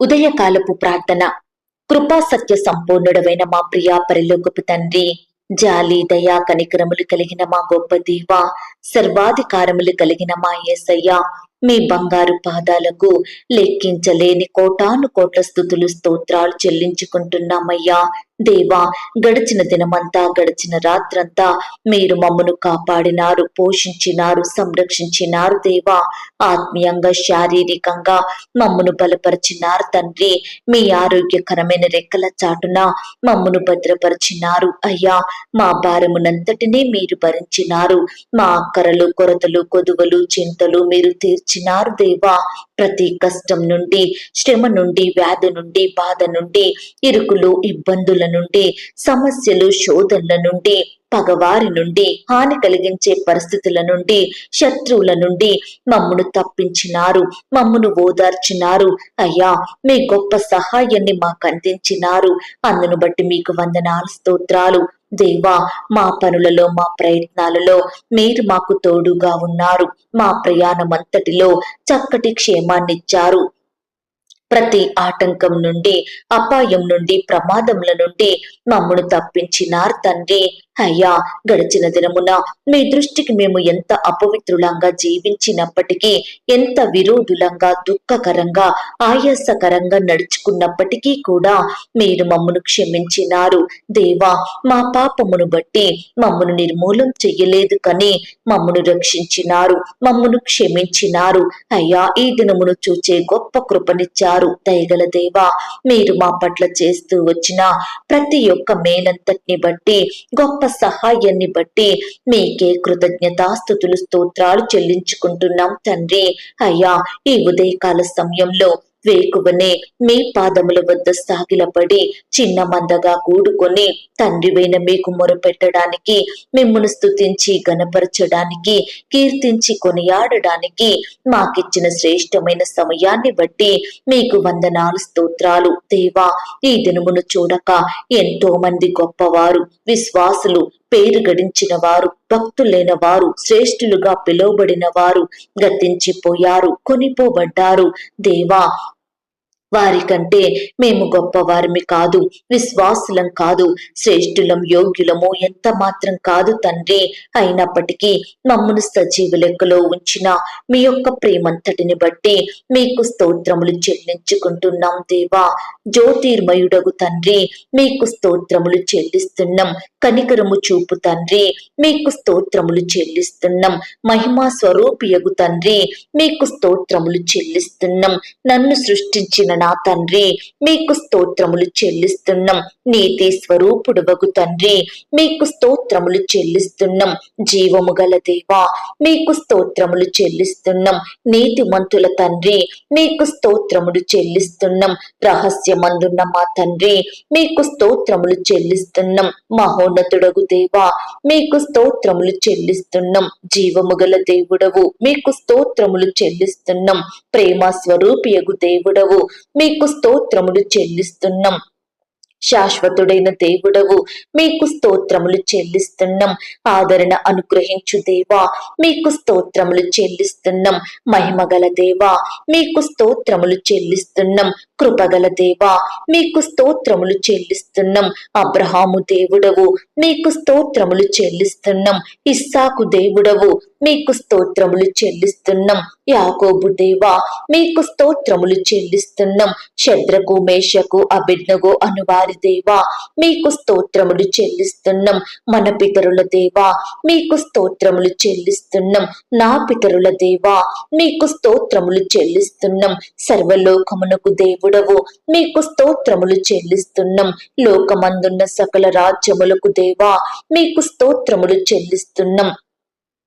ఉదయకాలపు ప్రార్థన. కృపా సత్య సంపూర్ణుడవైన మా ప్రియా పరిలోకపు తండ్రి జాలి దయా కనికరములు కలిగిన మా గొప్ప దీవ సర్వాధికారములు కలిగిన మా యేసయ్య మీ బంగారు పాదాలకు లెక్కించలేని కోటాను కోట్ల స్థుతులు స్తోత్రాలు చెల్లించుకుంటున్నామయ్యా. దేవా గడిచిన దినమంతా గడిచిన రాత్రంతా మీరు మమ్మను కాపాడినారు పోషించినారు సంరక్షించినారు దేవా. ఆత్మీయంగా శారీరకంగా మమ్మను బలపరిచినారు తండ్రి. మీ ఆరోగ్యకరమైన రెక్కల చాటున మమ్మను భద్రపరిచినారు. అయ్యా మా భారమునంతటినీ మీరు భరించినారు. మా అక్కరలు కొరతలు కొదువలు చింతలు మీరు తీర్చినారు దేవా. ప్రతి కష్టం నుండి శ్రమ నుండి వ్యాధి నుండి బాధ నుండి ఇరుకులు ఇబ్బందుల నుండి సమస్యలు శోధనల నుండి పగవారి నుండి హాని కలిగించే పరిస్థితుల నుండి శత్రువుల నుండి మమ్మును తప్పించినారు మమ్మును ఓదార్చినారు. అయ్యా మీ గొప్ప సహాయాన్ని మాకు అందించినారు. అందును బట్టి మీకు వందనాలు స్తోత్రాలు. దేవా మా పనులలో మా ప్రయత్నాలలో మీరు మాకు తోడుగా ఉన్నారు. మా ప్రయాణం అంతటిలో చక్కటి క్షేమాన్నిచ్చారు. ప్రతి ఆటంకం నుండి అపాయం నుండి ప్రమాదముల నుండి మమ్మను తప్పించినారు తండ్రి. అయ్యా గడిచిన దినమున మీ దృష్టికి మేము ఎంత అపవిత్రులంగా జీవించినప్పటికీ ఎంత విరోధులంగా దుఃఖకరంగా ఆయాసకరంగా నడుచుకున్నప్పటికీ కూడా మీరు మమ్మను క్షమించినారు. దేవా మా పాపమును బట్టి మమ్మను నిర్మూలం చెయ్యలేదు కానీ మమ్మను రక్షించినారు మమ్మను క్షమించినారు. అయ్యా ఈ దినమును చూచే గొప్ప కృపనిచ్చారు. దయగల దేవా మీరు మా పట్ల చేస్తూ వచ్చిన ప్రతి ఒక్క మేలంతటిని బట్టి గొప్ప సహాయాన్ని బట్టి మీకే కృతజ్ఞతాస్థుతులు స్తోత్రాలు చెల్లించుకుంటున్నాం తండ్రి. అయ్యా ఈ ఉదయకాల సమయంలో వేకువనే మీ పాదముల వద్ద సాగిలపడి చిన్న మందగా కూడుకొని తండ్రివైన మీకు మొరపెట్టడానికి మిమ్మల్ని స్తుతించి గనపరచడానికి కీర్తించి కొనియాడడానికి మాకిచ్చిన శ్రేష్టమైన సమయాన్ని బట్టి మీకు వందనాలు స్తోత్రాలు. దేవా ఈ దినమును చూడక ఎంతో మంది గొప్పవారు విశ్వాసులు పేరు గడించిన వారు భక్తులైన వారు శ్రేష్ఠులుగా పిలువబడిన వారు గతించిపోయారు కొనిపోబడ్డారు. దేవా వారికంటే మేము గొప్పవారిమి కాదు విశ్వాసులం కాదు శ్రేష్ఠులం యోగ్యులము ఎంత మాత్రం కాదు తండ్రి. అయినప్పటికీ మమ్మను సజీవ లెక్కలో ఉంచిన మీ యొక్క ప్రేమంతటిని బట్టి మీకు స్తోత్రములు చెల్లించుకుంటున్నాం దేవా. జ్యోతిర్మయుడగు తండ్రి మీకు స్తోత్రములు చెల్లిస్తున్నాం. కనికరము చూపు తండ్రి మీకు స్తోత్రములు చెల్లిస్తున్నాం. మహిమా స్వరూపియగు తండ్రి మీకు స్తోత్రములు చెల్లిస్తున్నాం. నన్ను సృష్టించిన నా తండ్రి మీకు స్తోత్రములు చెల్లిస్తున్నాం. నీతి స్వరూపుడవగు తండ్రి మీకు స్తోత్రములు చెల్లిస్తున్నాం. జీవము గల దేవా మీకు స్తోత్రములు చెల్లిస్తున్నాం. నీతిమంతుల తండ్రి మీకు స్తోత్రములు చెల్లిస్తున్నాం. రహస్యమందున్న మా తండ్రి మీకు స్తోత్రములు చెల్లిస్తున్నాం. మహోన్నతుడగు దేవా మీకు స్తోత్రములు చెల్లిస్తున్నాం. జీవము గల దేవుడవు మీకు స్తోత్రములు చెల్లిస్తున్నాం. ప్రేమ స్వరూపియగు దేవుడవు మీకు స్తోత్రములు చెల్లిస్తున్నాం. శాశ్వతుడైన దేవుడవు మీకు స్తోత్రములు చెల్లిస్తున్నాం. ఆదరణ అనుగ్రహించు దేవా మీకు స్తోత్రములు చెల్లిస్తున్నాం. మహిమగల దేవా మీకు స్తోత్రములు చెల్లిస్తున్నాం. కృపగల దేవా మీకు స్తోత్రములు చెల్లిస్తున్నాం. అబ్రహాము దేవుడవు మీకు స్తోత్రములు చెల్లిస్తున్నాం. ఇస్సాకు దేవుడవు మీకు స్తోత్రములు చెల్లిస్తున్నాం. యాకోబు దేవా మీకు స్తోత్రములు చెల్లిస్తున్నాం. శద్రకు మేషకు అభిజ్ఞగు అనువారి దేవా మీకు స్తోత్రములు చెల్లిస్తున్నాం. మన పితరుల దేవా మీకు స్తోత్రములు చెల్లిస్తున్నాం. నా పితరుల దేవా మీకు స్తోత్రములు చెల్లిస్తున్నాం. సర్వలోకమునకు దేవుడవు మీకు స్తోత్రములు చెల్లిస్తున్నాం. లోకమందున్న సకల రాజ్యములకు దేవా మీకు స్తోత్రములు చెల్లిస్తున్నాం.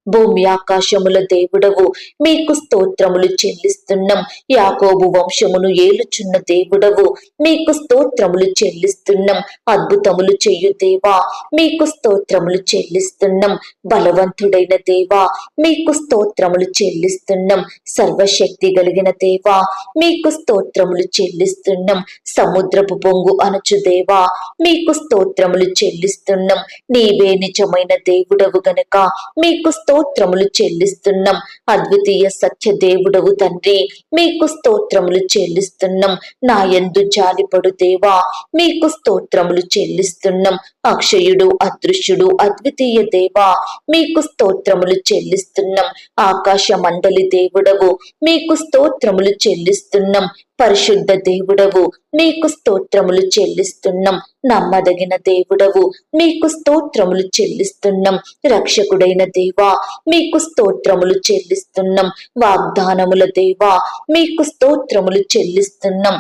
భూమి ఆకాశముల దేవుడవు. మీకు స్తోత్రములు చెల్లిస్తున్నాం. యాకోబు వంశమును ఏలుచున్న దేవుడవు. మీకు స్తోత్రములు చెల్లిస్తున్నాం. అద్భుతములు చెయ్యు దేవా. మీకు స్తోత్రములు చెల్లిస్తున్నాం. బలవంతుడైన దేవా. మీకు స్తోత్రములు చెల్లిస్తున్నాం. సర్వశక్తి కలిగిన దేవా. మీకు స్తోత్రములు చెల్లిస్తున్నాం. సముద్రపు పొంగు అనచు దేవా. మీకు స్తోత్రములు చెల్లిస్తున్నాం. నీవే నిజమైన దేవుడవు గనక. మీకు స్తోత్రములు స్తోత్రములు చెల్లిస్తున్నాం. అద్వితీయ సత్య దేవుడవు తండ్రి మీకు స్తోత్రములు చెల్లిస్తున్నాం. నా యందు జాలిపడు దేవా మీకు స్తోత్రములు చెల్లిస్తున్నాం. అక్షయుడు అదృశ్యుడు అద్వితీయ దేవా మీకు స్తోత్రములు చెల్లిస్తున్నాం. ఆకాశ మండలి దేవుడవు మీకు స్తోత్రములు చెల్లిస్తున్నాం. పరిశుద్ధ దేవుడవు మీకు స్తోత్రములు చెల్లిస్తున్నాం. నమ్మదగిన దేవుడవు మీకు స్తోత్రములు చెల్లిస్తున్నాం. రక్షకుడైన దేవా మీకు స్తోత్రములు చెల్లిస్తున్నాం. వాగ్దానముల దేవా మీకు స్తోత్రములు చెల్లిస్తున్నాం.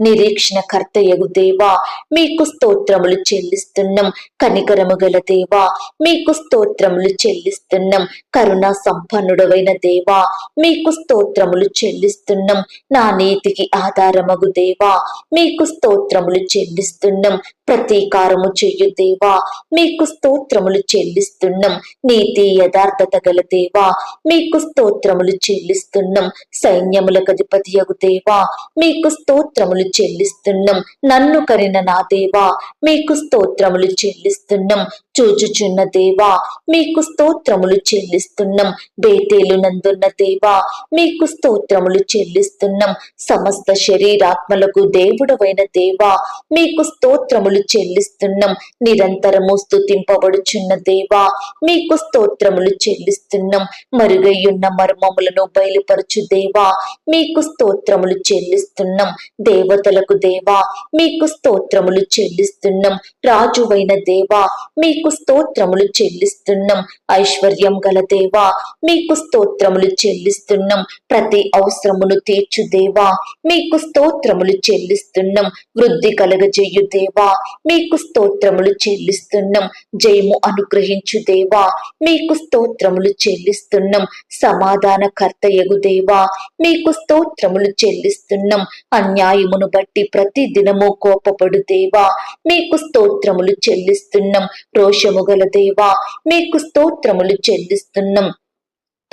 నిరీక్షణ కర్తయగు దేవా మీకు స్తోత్రములు చెల్లిస్తున్నాం. కనికరము గల దేవా మీకు స్తోత్రములు చెల్లిస్తున్నాం. కరుణా సంపన్నుడవైన దేవా మీకు స్తోత్రములు చెల్లిస్తున్నాం. నా నీతికి ఆధారమగు దేవా మీకు స్తోత్రములు చెల్లిస్తున్నాం. ప్రతీకారము చెయ్యు దేవా మీకు స్తోత్రములు చెల్లిస్తున్నాం. నీతి యథార్థత గల దేవా మీకు స్తోత్రములు చెల్లిస్తున్నాం. సైన్యములకు అధిపతియగు దేవా మీకు స్తోత్రములు చెల్లిస్తున్నాం. నన్ను కరిన నా దేవా మీకు స్తోత్రములు చెల్లిస్తున్నాం. చూచుచున్న దేవా మీకు స్తోత్రములు చెల్లిస్తున్నాం. బేతేలు నందున్న దేవా మీకు స్తోత్రములు చెల్లిస్తున్నాం. సమస్త శరీరాత్మలకు దేవుడవైన దేవా మీకు స్తోత్రములు చెల్లిస్తున్నాం. నిరంతరము స్తుతింపబడుచున్న దేవా మీకు స్తోత్రములు చెల్లిస్తున్నాం. మరుగయ్యున్న మర్మములను బయలుపరచు దేవా మీకు స్తోత్రములు చెల్లిస్తున్నాం. దేవతలకు దేవా మీకు స్తోత్రములు చెల్లిస్తున్నాం. రాజువైన దేవా మీకు స్తోత్రములు చెల్లిస్తున్నాం. ఐశ్వర్యం గల దేవా మీకు స్తోత్రములు చెల్లిస్తున్నాం. ప్రతి అవసరమును తీర్చు దేవా మీకు స్తోత్రములు చెల్లిస్తున్నాం. వృద్ధి కలగజేయు దేవా మీకు స్తోత్రములు చెల్లిస్తున్నాం. జయము అనుగ్రహించు దేవా మీకు స్తోత్రములు చెల్లిస్తున్నాం. సమాధాన కర్తయగు దేవా మీకు స్తోత్రములు చెల్లిస్తున్నాం. అన్యాయమును బట్టి ప్రతి దినము కోపపడు దేవా మీకు స్తోత్రములు చెల్లిస్తున్నాం. రోషము గల దేవా మీకు స్తోత్రములు చెల్లిస్తున్నాం.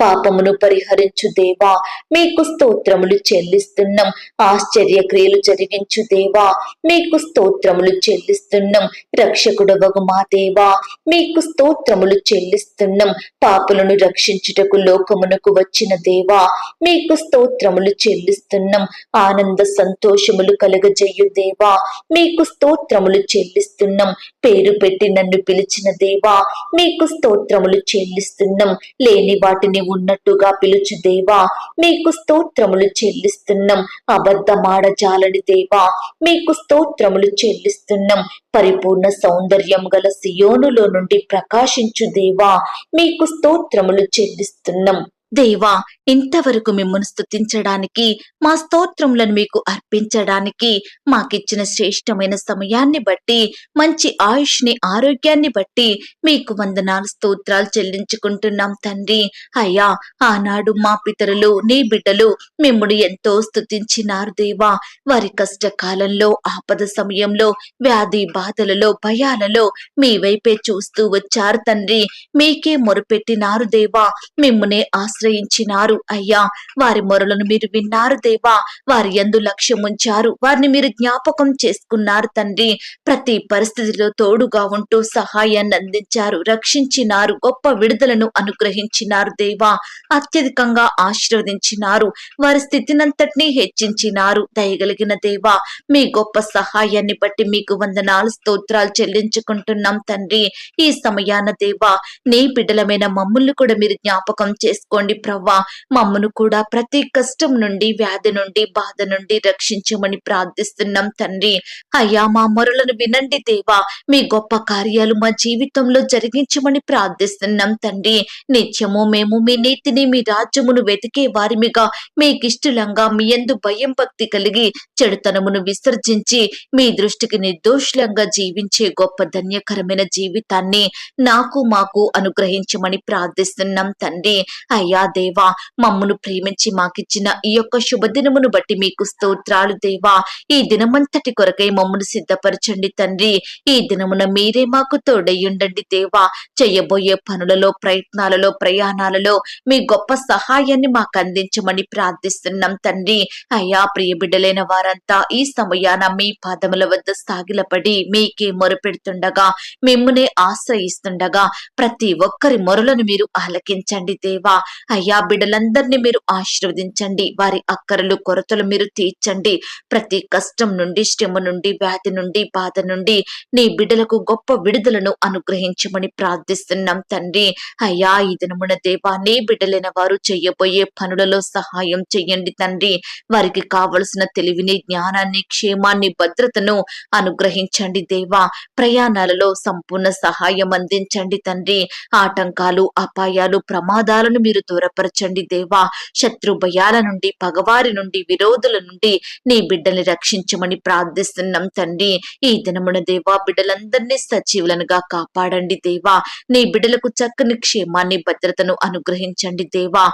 పాపమును పరిహరించు దేవా. మీకు స్తోత్రములు చెల్లిస్తున్నాం. ఆశ్చర్య క్రియలు జరిగించు దేవా. మీకు స్తోత్రములు చెల్లిస్తున్నాం. రక్షకుడవగు మా దేవా. మీకు స్తోత్రములు చెల్లిస్తున్నాం. పాపులను రక్షించుటకు లోకమునకు వచ్చిన దేవా. మీకు స్తోత్రములు చెల్లిస్తున్నాం. ఆనంద సంతోషములు కలగజేయు దేవా. మీకు స్తోత్రములు చెల్లిస్తున్నాం. పేరు పెట్టి నన్ను పిలిచిన దేవా. మీకు స్తోత్రములు చెల్లిస్తున్నాం. లేని వాటిని ఉన్నట్టుగా పిలుచు దేవా. మీకు స్తోత్రములు చెల్లిస్తున్నాం. అబద్ధమాడజాలని దేవా. మీకు స్తోత్రములు చెల్లిస్తున్నాం. పరిపూర్ణ సౌందర్యం గల సియోనులో నుండి ప్రకాశించు దేవా. మీకు స్తోత్రములు చెల్లిస్తున్నాం. దేవా ఇంతవరకు మిమ్మల్ని స్తుతించడానికి మా స్తోత్రములను మీకు అర్పించడానికి మాకిచ్చిన శ్రేష్టమైన సమయాన్ని బట్టి మంచి ఆయుష్ని ఆరోగ్యాన్ని బట్టి మీకు వందనాలు స్తోత్రాలు చెల్లించుకుంటున్నాం తండ్రి. అయ్యా ఆనాడు మా పితరులు నీ బిడ్డలు మిమ్మడు ఎంతో స్తుతించినారు దేవా. వారి కష్టకాలంలో ఆపద సమయంలో వ్యాధి బాధలలో భయాలలో మీ వైపే చూస్తూ వచ్చారు తండ్రి. మీకే మొరపెట్టినారు దేవా. మిమ్మునే ఆశ్రయించినారు. అయ్యా వారి మొరలను మీరు విన్నారు దేవా. వారి ఎందు లక్ష్యం ఉంచారు. వారిని మీరు జ్ఞాపకం చేసుకున్నారు తండ్రి. ప్రతి పరిస్థితిలో తోడుగా ఉంటూ సహాయాన్ని అందించారు. రక్షించినారు. గొప్ప విడుదలను అనుగ్రహించినారు దేవా. అత్యధికంగా ఆశీర్వదించినారు. వారి స్థితినంతటినీ హెచ్చించినారు. దయగలిగిన దేవా మీ గొప్ప సహాయాన్ని బట్టి మీకు వందనాలు స్తోత్రాలు చెల్లించుకుంటున్నాం తండ్రి. ఈ సమయాన దేవా నీ బిడ్డలమైన మమ్ముల్ని కూడా మీరు జ్ఞాపకం చేసుకోండి. ప్రవ్వా. మమ్మను కూడా ప్రతి కష్టం నుండి వ్యాధి నుండి బాధ నుండి రక్షించమని ప్రార్థిస్తున్నాం తండ్రి. అయ్యా మా మొరలను వినండి దేవా. మీ గొప్ప కార్యాలు మా జీవితంలో జరిగించమని ప్రార్థిస్తున్నాం తండ్రి. నిత్యము మేము మీ నీతిని మీ రాజ్యమును వెతికే వారిమిగా మీకిష్టలంగా మీ ఎందు భయం భక్తి కలిగి చెడుతనమును విసర్జించి మీ దృష్టికి నిర్దోషులంగా జీవించే గొప్ప ధన్యకరమైన జీవితాన్ని నాకు మాకు అనుగ్రహించమని ప్రార్థిస్తున్నాం తండ్రి. అయ్యా దేవా మమ్మును ప్రేమించి మాకిచ్చిన ఈ యొక్క శుభదినమును బట్టి మీకు స్తోత్రాలు దేవా. ఈ దినమంతటి కొరకై మమ్మను సిద్ధపరచండి తండ్రి. ఈ దినమున మీరే మాకు తోడయ్యుండండి దేవా. చేయబోయే పనులలో ప్రయత్నాలలో ప్రయాణాలలో మీ గొప్ప సహాయాన్ని మాకు అందించమని ప్రార్థిస్తున్నాం తండ్రి. అయ్యా ప్రియ బిడ్డలైన వారంతా ఈ సమయాన మీ పాదముల వద్ద సాగిలపడి మీకే మొరపెడుతుండగా మిమ్మునే ఆశ్రయిస్తుండగా ప్రతి ఒక్కరి మొరలను మీరు ఆలకించండి దేవా. అయ్యా బిడ్డలందరినీ మీరు ఆశీర్వదించండి. వారి అక్కరలు కొరతలు మీరు తీర్చండి. ప్రతి కష్టం నుండి శ్రమ నుండి వ్యాధి నుండి బాధ నుండి నీ బిడ్డలకు గొప్ప విడుదలను అనుగ్రహించమని ప్రార్థిస్తున్నాం తండ్రి. అయ్యా ఈ దినమున దేవా నీ బిడ్డలైన వారు చెయ్యబోయే పనులలో సహాయం చెయ్యండి తండ్రి. వారికి కావలసిన తెలివిని జ్ఞానాన్ని క్షేమాన్ని భద్రతను అనుగ్రహించండి దేవా. ప్రయాణాలలో సంపూర్ణ సహాయం అందించండి తండ్రి. ఆటంకాలు అపాయాలు ప్రమాదాలను మీరు దూరపరచండి దేవా. శత్రు భయాల నుండి పగవారి నుండి విరోధుల నుండి నీ బిడ్డల్ని రక్షించమని ప్రార్థిస్తున్నాం తండ్రి. ఈ దినమున దేవా బిడ్డలందరినీ సజీవులనుగా కాపాడండి దేవా. నీ బిడ్డలకు చక్కని క్షేమాన్ని భద్రతను అనుగ్రహించండి దేవా.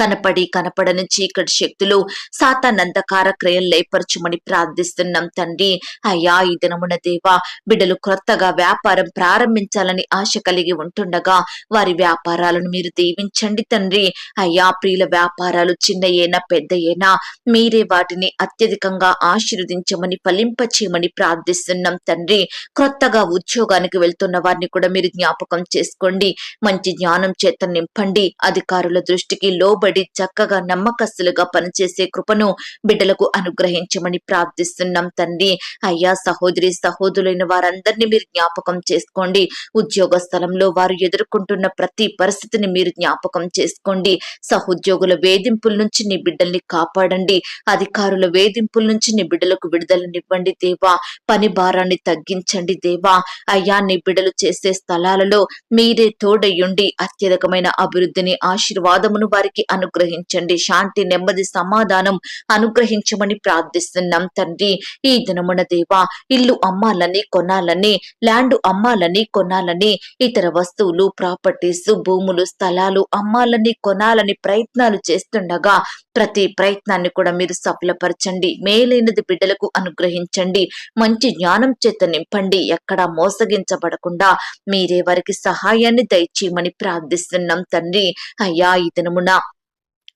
కనపడి కనపడని చీకటి శక్తులు సాతానందకార క్రయం లేపరచుమని ప్రార్థిస్తున్నాం తండ్రి. అయ్యా ఈ దినమున దేవా బిడ్డలు క్రొత్తగా వ్యాపారం ప్రారంభించాలని ఆశ కలిగి ఉంటుండగా వారి వ్యాపారాలను మీరు దీవించండి తండ్రి. అయ్యా ప్రియుల వ్యాపారాలు చిన్నయేనా పెద్దయేనా మీరే వాటిని అత్యధికంగా ఆశీర్వదించమని ఫలింపచేయమని ప్రార్థిస్తున్నాం తండ్రి. క్రొత్తగా ఉద్యోగానికి వెళ్తున్న వారిని కూడా మీరు జ్ఞాపకం చేసుకోండి. మంచి జ్ఞానం చేత నింపండి. అధికారుల దృష్టికి లోబడి చక్కగా నమ్మకస్తులుగా పనిచేసే కృపను బిడ్డలకు అనుగ్రహించమని ప్రార్థిస్తున్నాం తండ్రి. అయ్యా సహోదరి సహోదరులైన వారందరినీ మీరు జ్ఞాపకం చేసుకోండి. ఉద్యోగ స్థలంలో వారు ఎదుర్కొంటున్న ప్రతి పరిస్థితిని మీరు జ్ఞాపకం చేసుకోండి. సహోద్యోగుల వేధింపుల నుంచి నీ బిడ్డల్ని కాపాడండి. అధికారుల వేధింపుల నుంచి నీ బిడ్డలకు విడుదలనివ్వండి దేవా. పని భారాన్ని తగ్గించండి దేవా. అయ్యా నీ బిడ్డలు చేసే స్థలాలలో మీరే తోడయ్యుండి అత్యధికమైన అభివృద్ధిని ఆశీర్వాదమును వారికి అనుగ్రహించండి. శాంతి నెమ్మది సమాధానం అనుగ్రహించమని ప్రార్థిస్తున్నాం తండ్రి. ఈ దినమున దేవా ఇల్లు అమ్మాలని కొనాలని ల్యాండ్ అమ్మాలని కొనాలని ఇతర వస్తువులు ప్రాపర్టీస్ భూములు స్థలాలు అమ్మాలని కొనాలని ప్రయత్నాలు చేస్తుండగా ప్రతి ప్రయత్నాన్ని కూడా మీరు సఫలపరచండి. మేలైనది బిడ్డలకు అనుగ్రహించండి. మంచి జ్ఞానం చేత నింపండి. ఎక్కడా మోసగించబడకుండా మీరే వారికి సహాయాన్ని దయచేయమని ప్రార్థిస్తున్నాం తండ్రి. అయ్యా ఈ దినమున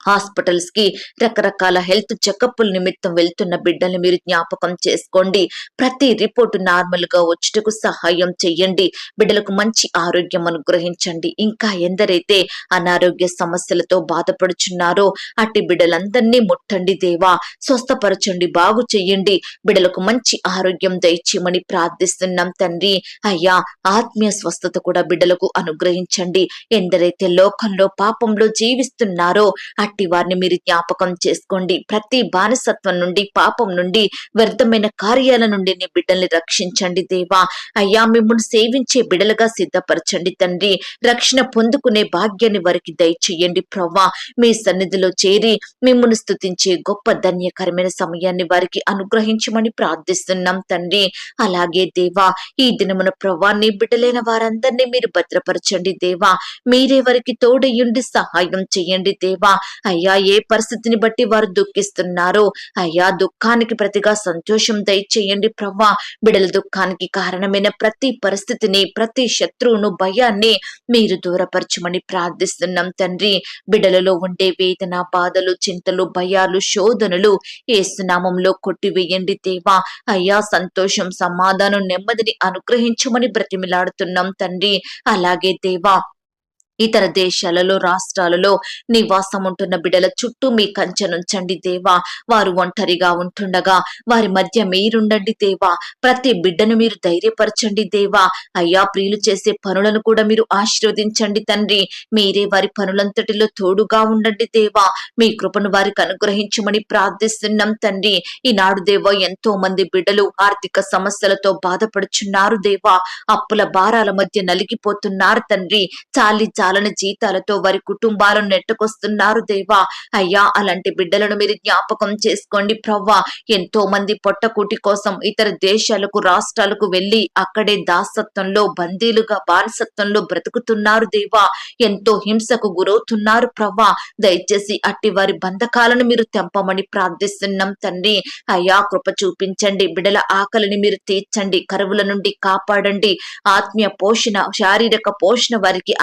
హాస్పిటల్స్కి రకరకాల హెల్త్ చెకప్ల నిమిత్తం వెళ్తున్న బిడ్డల్ని మీరు జ్ఞాపకం చేసుకోండి. ప్రతి రిపోర్టు నార్మల్గా వచ్చుటకు సహాయం చెయ్యండి. బిడ్డలకు మంచి ఆరోగ్యం అనుగ్రహించండి. ఇంకా ఎందరైతే అనారోగ్య సమస్యలతో బాధపడుచున్నారో అట్టి బిడ్డలందరినీ ముట్టండి దేవా. స్వస్థపరచండి బాగు చెయ్యండి. బిడ్డలకు మంచి ఆరోగ్యం దయచేయమని ప్రార్థిస్తున్నాం తండ్రి. అయ్యా ఆత్మీయ స్వస్థత కూడా బిడ్డలకు అనుగ్రహించండి. ఎందరైతే లోకంలో పాపంలో జీవిస్తున్నారో అట్టి వారిని మీరు జ్ఞాపకం చేసుకోండి. ప్రతి బానిసత్వం నుండి పాపం నుండి వ్యర్థమైన కార్యాల నుండి నీ బిడ్డల్ని రక్షించండి దేవా. అయ్యా మిమ్మల్ని సేవించే బిడలుగా సిద్ధపరచండి తండ్రి. రక్షణ పొందుకునే భాగ్యాన్ని వారికి దయచేయండి ప్రవ్వా. మీ సన్నిధిలో చేరి మిమ్మల్ని స్థుతించే గొప్ప ధన్యకరమైన సమయాన్ని వారికి అనుగ్రహించమని ప్రార్థిస్తున్నాం తండ్రి. అలాగే దేవా ఈ దినమున ప్రవ్వా నీ బిడ్డలైన వారందరినీ మీరు భద్రపరచండి దేవా. మీరే వారికి తోడయ్యుండి సహాయం చేయండి దేవా. అయ్యా ఏ పరిస్థితిని బట్టి వారు దుఃఖిస్తున్నారో? అయ్యా దుఃఖానికి ప్రతిగా సంతోషం దయచేయండి ప్రవ్వా. బిడల దుఃఖానికి కారణమైన ప్రతి పరిస్థితిని ప్రతి శత్రువును భయాన్ని మీరు దూరపరచమని ప్రార్థిస్తున్నాం తండ్రి. బిడలలో ఉండే వేదన బాధలు చింతలు భయాలు శోధనలు ఏసునామంలో కొట్టివేయండి దేవా. అయ్యా సంతోషం సమాధానం నెమ్మదిని అనుగ్రహించమని బ్రతిమిలాడుతున్నాం తండ్రి. అలాగే దేవా ఇతర దేశాలలో రాష్ట్రాలలో నివాసం ఉంటున్న బిడ్డల చుట్టూ మీ కంచెనుంచండి దేవా. వారు ఒంటరిగా ఉంటుండగా వారి మధ్య మీరుండండి దేవా. ప్రతి బిడ్డను మీరు ధైర్యపరచండి దేవా. అయ్యా ప్రియులు చేసే పనులను కూడా మీరు ఆశీర్వదించండి తండ్రి. మీరే వారి పనులంతటిలో తోడుగా ఉండండి దేవా. మీ కృపను వారికి అనుగ్రహించమని ప్రార్థిస్తున్నాం తండ్రి. ఈనాడు దేవా ఎంతో మంది బిడ్డలు ఆర్థిక సమస్యలతో బాధపడుచున్నారు దేవా. అప్పుల భారాల మధ్య నలిగిపోతున్నారు తండ్రి. చాలి చాలని జీతాలతో వారి కుటుంబాలను నెట్టుకొస్తున్నారు దేవా. అయ్యా అలాంటి బిడ్డలను మీరు జ్ఞాపకం చేసుకోండి ప్రవ్వా. ఎంతో మంది పొట్టకూటి కోసం ఇతర దేశాలకు రాష్ట్రాలకు వెళ్ళి అక్కడే దాసత్వంలో బందీలుగా బానిసత్వంలో బ్రతుకుతున్నారు దేవా. ఎంతో హింసకు గురవుతున్నారు ప్రవ్వా. దయచేసి అట్టి వారి బంధకాలను మీరు తెంపమని ప్రార్థిస్తున్నాం తండ్రి. అయ్యా కృప చూపించండి. బిడల ఆకలిని మీరు తీర్చండి. కరువుల నుండి కాపాడండి. ఆత్మీయ పోషణ శారీరక పోషణ వారికి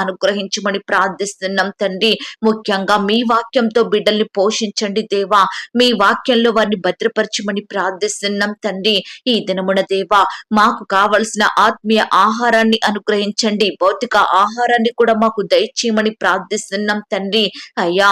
అనుగ్రహించమని ప్రార్థిస్తున్నాం తండ్రి. ముఖ్యంగా మీ వాక్యంతో బిడ్డల్ని పోషించండి దేవా. మీ వాక్యంలో వారిని భద్రపరచమని ప్రార్థిస్తున్నాం తండ్రి. ఈ దినమున దేవా మాకు కావలసిన ఆత్మీయ ఆహారాన్ని అనుగ్రహించండి. భౌతిక ఆహారాన్ని కూడా మాకు దయచేయమని ప్రార్థిస్తున్నాం తండ్రి. అయ్యా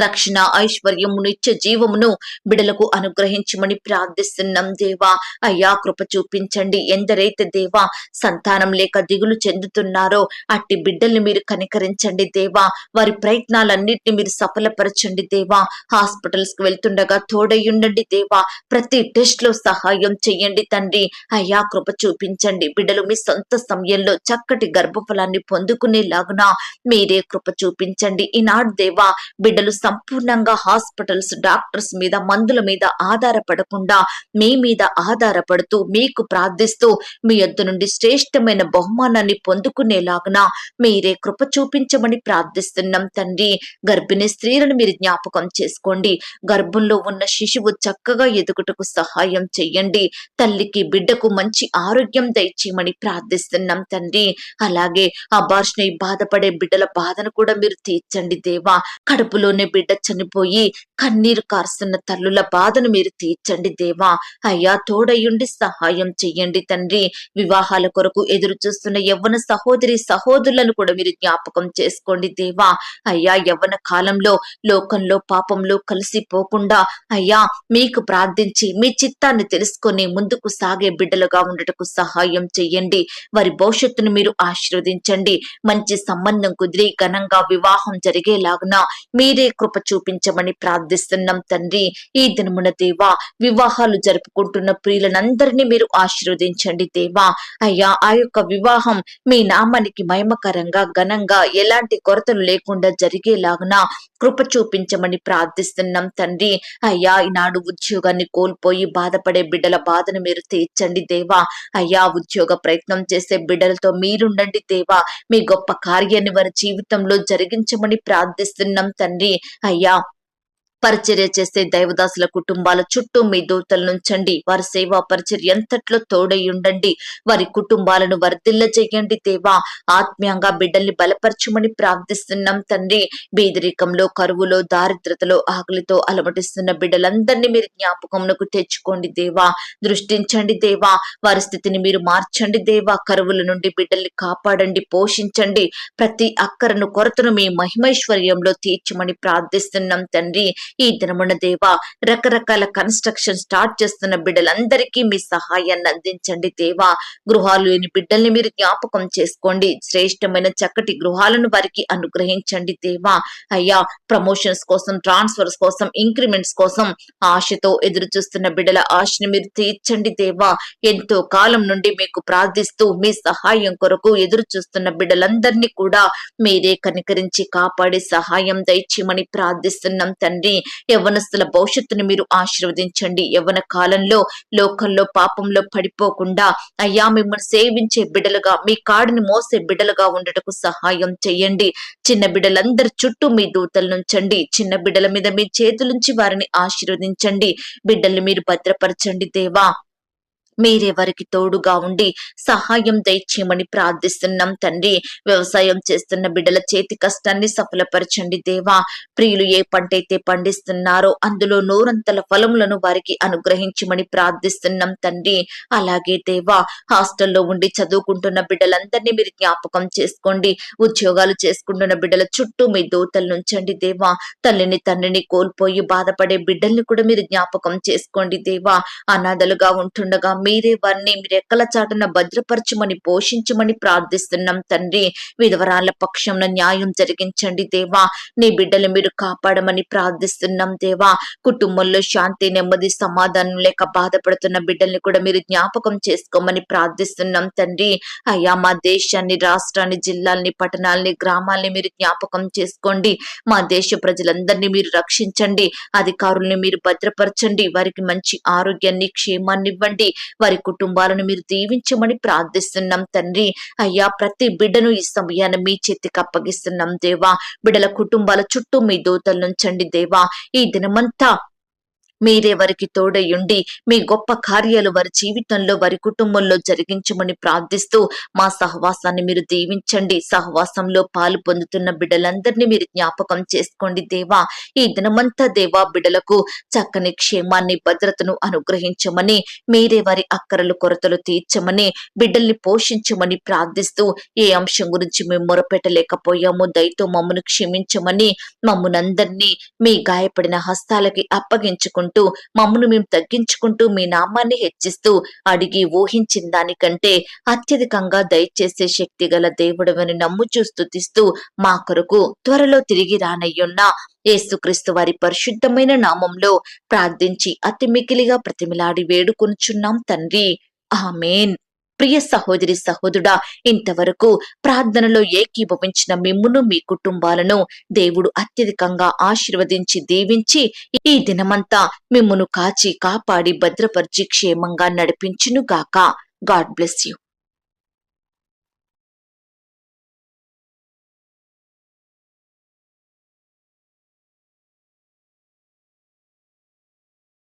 రక్షణ ఐశ్వర్యము నిత్య జీవమును బిడలకు అనుగ్రహించమని ప్రార్థిస్తున్నాం దేవా. అయ్యా కృప చూపించండి. ఎందరైతే దేవా సంతానం లేక దిగులు చెందుతున్నారో అట్టి బిడ్డల్ని మీరు కనికరించండి దేవా. వారి ప్రయత్నాలన్నింటినీ మీరు సఫలపరచండి దేవా. హాస్పిటల్స్కి వెళ్తుండగా తోడయ్యుండండి దేవా. ప్రతి టెస్ట్లో సహాయం చెయ్యండి తండ్రి. అయ్యా కృప చూపించండి. బిడ్డలు మీ సొంత సమయంలో చక్కటి గర్భఫలాన్ని పొందుకునేలాగున మీరే కృప చూపించండి. ఈనాడు దేవా బిడ్డలు సంపూర్ణంగా హాస్పిటల్స్ డాక్టర్స్ మీద మందుల మీద ఆధారపడకుండా మీ మీద ఆధారపడుతూ మీకు ప్రార్థిస్తూ మీ యొద్ద నుండి శ్రేష్టమైన బహుమానాన్ని పొందుకునేలాగున మీరే కృప చూపించమని ప్రార్థిస్తున్నాం తండ్రి. గర్భిణీ స్త్రీలను మీరు జ్ఞాపకం చేసుకోండి. గర్భంలో ఉన్న శిశువు చక్కగా ఎదుగుటకు సహాయం చెయ్యండి. తల్లికి బిడ్డకు మంచి ఆరోగ్యం దయచేయమని ప్రార్థిస్తున్నాం తండ్రి. అలాగే అబార్షణ బాధపడే బిడ్డల బాధను కూడా మీరు తీర్చండి దేవా. కడుపులోనే బిడ్డ చనిపోయి కన్నీరు కారుస్తున్న తల్లుల బాధను మీరు తీర్చండి దేవా. అయ్యా తోడయుండి సహాయం చెయ్యండి తండ్రి. వివాహాల కొరకు ఎదురు చూస్తున్న యవ్వన సహోదరి సహోదరులను కూడా మీరు జ్ఞాపకం చేసుకోండి దేవా. అయ్యా యవ్వన కాలంలో లోకంలో పాపంలో కలిసిపోకుండా అయ్యా మీకు ప్రార్థించి మీ చిత్తాన్ని తెలుసుకొని ముందుకు సాగే బిడ్డలుగా ఉండటకు సహాయం చెయ్యండి. వారి భవిష్యత్తును మీరు ఆశీర్వదించండి. మంచి సంబంధం కుదిరి ఘనంగా వివాహం జరిగేలాగున మీరే కృప చూపించమని ప్రార్థిస్తున్నాం తండ్రి. ఈ దినమున దేవా వివాహాలు జరుపుకుంటున్న ప్రియులనందరినీ మీరు ఆశీర్వదించండి దేవా. అయ్యా ఆ యొక్క వివాహం మీ నామానికి మహిమకరంగా ఘనంగా ఎలాంటి కొరతలు లేకుండా జరిగేలాగున కృప చూపించమని ప్రార్థిస్తున్నాం తండ్రి. అయ్యా ఈనాడు ఉద్యోగాన్ని కోల్పోయి బాధపడే బిడ్డల బాధను మీరు తీర్చండి దేవా. అయ్యా ఉద్యోగ ప్రయత్నం చేసే బిడ్డలతో మీరుండండి దేవా. మీ గొప్ప కార్యాన్ని వారి జీవితంలో జరిగించమని ప్రార్థిస్తున్నాం తండ్రి. అయ్యా పరిచర్య చేసే దైవదాసుల కుటుంబాల చుట్టూ మీ దూతలు నుంచండి. వారి సేవా పరిచర్య ఎంతట్లో తోడై ఉండండి వారి కుటుంబాలను వర్ధిల్ల చేయండి దేవా. ఆత్మీయంగా బిడ్డల్ని బలపరచమని ప్రార్థిస్తున్నాం తండ్రి. బీదరికంలో కరువులో దారిద్రతలో ఆకలితో అలమటిస్తున్న బిడ్డలందరినీ మీరు జ్ఞాపకమునకు తెచ్చుకోండి దేవా. దృష్టించండి దేవా. వారి స్థితిని మీరు మార్చండి దేవా. కరువుల నుండి బిడ్డల్ని కాపాడండి పోషించండి. ప్రతి అక్కరను కొరతను మీ మహిమైశ్వర్యంలో తీర్చమని ప్రార్థిస్తున్నాం తండ్రి. ఈ దినమున దేవా రకరకాల కన్స్ట్రక్షన్ స్టార్ట్ చేస్తున్న బిడ్డలందరికీ మీ సహాయాన్ని అందించండి దేవా. గృహాలు లేని బిడ్డల్ని మీరు జ్ఞాపకం చేసుకోండి. శ్రేష్టమైన చక్కటి గృహాలను వారికి అనుగ్రహించండి దేవా. అయ్యా ప్రమోషన్స్ కోసం ట్రాన్స్ఫర్స్ కోసం ఇంక్రిమెంట్స్ కోసం ఆశతో ఎదురు చూస్తున్న బిడ్డల ఆశని మీరు తీర్చండి దేవా. ఎంతో కాలం నుండి మీకు ప్రార్థిస్తూ మీ సహాయం కొరకు ఎదురు చూస్తున్న బిడ్డలందరినీ కూడా మీరే కనికరించి కాపాడే సహాయం దయచేయమని ప్రార్థిస్తున్నాం తండ్రి. యవ్వనస్తుల భవిష్యత్తును మీరు ఆశీర్వదించండి. యవ్వన కాలంలో లోకంలో పాపంలో పడిపోకుండా అయ్యా మిమ్మల్ని సేవించే బిడ్డలుగా మీ కాడిని మోసే బిడ్డలుగా ఉండటకు సహాయం చేయండి చిన్న బిడ్డలందరి చుట్టూ మీ దూతలు నుంచండి చిన్న బిడ్డల మీద మీ చేతులుంచి వారిని ఆశీర్వదించండి. బిడ్డల్ని మీరు భద్రపరచండి దేవా. మీరే వారికి తోడుగా ఉండి సహాయం దయచేయమని ప్రార్థిస్తున్నాం తండ్రి. వ్యవసాయం చేస్తున్న బిడ్డల చేతి కష్టాన్ని సఫలపరచండి దేవా. ప్రియులు ఏ పంట అయితే పండిస్తున్నారో అందులో నూరంతల ఫలములను వారికి అనుగ్రహించమని ప్రార్థిస్తున్నాం తండ్రి. అలాగే దేవా హాస్టల్లో ఉండి చదువుకుంటున్న బిడ్డలందరినీ మీరు జ్ఞాపకం చేసుకోండి. ఉద్యోగాలు చేసుకుంటున్న బిడ్డల చుట్టూ మీ దూతలు నుంచండి దేవా. తల్లిని తండ్రిని కోల్పోయి బాధపడే బిడ్డల్ని కూడా మీరు జ్ఞాపకం చేసుకోండి దేవా. అనాథలుగా ఉంటుండగా మీరే వారిని మీ రెక్కల చాటున భద్రపరచమని పోషించమని ప్రార్థిస్తున్నాం తండ్రి. విధవరాల పక్షంన న్యాయం జరిగించండి దేవా. నీ బిడ్డలు మీరు కాపాడమని ప్రార్థిస్తున్నాం దేవా. కుటుంబంలో శాంతి నెమ్మది సమాధానం లేక బాధపడుతున్న బిడ్డల్ని కూడా మీరు జ్ఞాపకం చేసుకోమని ప్రార్థిస్తున్నాం తండ్రి. అయ్యా మా దేశాన్ని రాష్ట్రాన్ని జిల్లాల్ని పట్టణాల్ని గ్రామాల్ని మీరు జ్ఞాపకం చేసుకోండి. మా దేశ ప్రజలందరినీ మీరు రక్షించండి. అధికారుల్ని మీరు భద్రపరచండి. వారికి మంచి ఆరోగ్యాన్ని క్షేమాన్ని ఇవ్వండి. వారి కుటుంబాలను మీరు దీవించమని ప్రార్థిస్తున్నాం తండ్రి. అయ్యా ప్రతి బిడ్డను ఈ సమయాన్ని మీ చేతికి అప్పగిస్తున్నాం దేవా. బిడ్డల కుటుంబాల చుట్టూ మీ దూతలు నుంచండి దేవా. ఈ దినమంతా మీరే వారికి తోడయుండి మీ గొప్ప కార్యాలు వారి జీవితంలో వారి కుటుంబంలో జరిగించమని ప్రార్థిస్తూ మా సహవాసాన్ని మీరు దీవించండి. సహవాసంలో పాలు పొందుతున్న బిడ్డలందరినీ మీరు జ్ఞాపకం చేసుకోండి దేవా. ఈ దినమంతా దేవా బిడ్డలకు చక్కని క్షేమాన్ని భద్రతను అనుగ్రహించమని మీరే వారి అక్కరలు కొరతలు తీర్చమని బిడ్డల్ని పోషించమని ప్రార్థిస్తూ ఏ అంశం గురించి మేము మొరపెట్టలేకపోయామో దయతో మమ్మను క్షమించమని మమ్మనందరినీ మీ గాయపడిన హస్తాలకి అప్పగించుకుంటూ మమ్మను మేము తగ్గించుకుంటూ మీ నామాన్ని హెచ్చిస్తూ అడిగి ఊహించిన దానికంటే అత్యధికంగా దయచేసే శక్తి గల దేవుడవని నమ్ముచూ స్తుతిస్తూ మా కొరకు త్వరలో తిరిగి రానయ్యున్న యేసుక్రీస్తు వారి పరిశుద్ధమైన నామంలో ప్రార్థించి అతి మికిలిగా ప్రతిమిలాడి వేడుకొనుచున్నాం తండ్రి. ఆమెన్. ప్రియ సహోదరి సహోదరుడా ఇంతవరకు ప్రార్థనలో ఏకీభవించిన మిమ్మును మీ కుటుంబాలను దేవుడు అత్యధికంగా ఆశీర్వదించి దీవించి ఈ దినమంతా మిమ్మును కాచి కాపాడి భద్రపరిచి క్షేమంగా నడిపించును గాక గాడ్ బ్లెస్ యూ.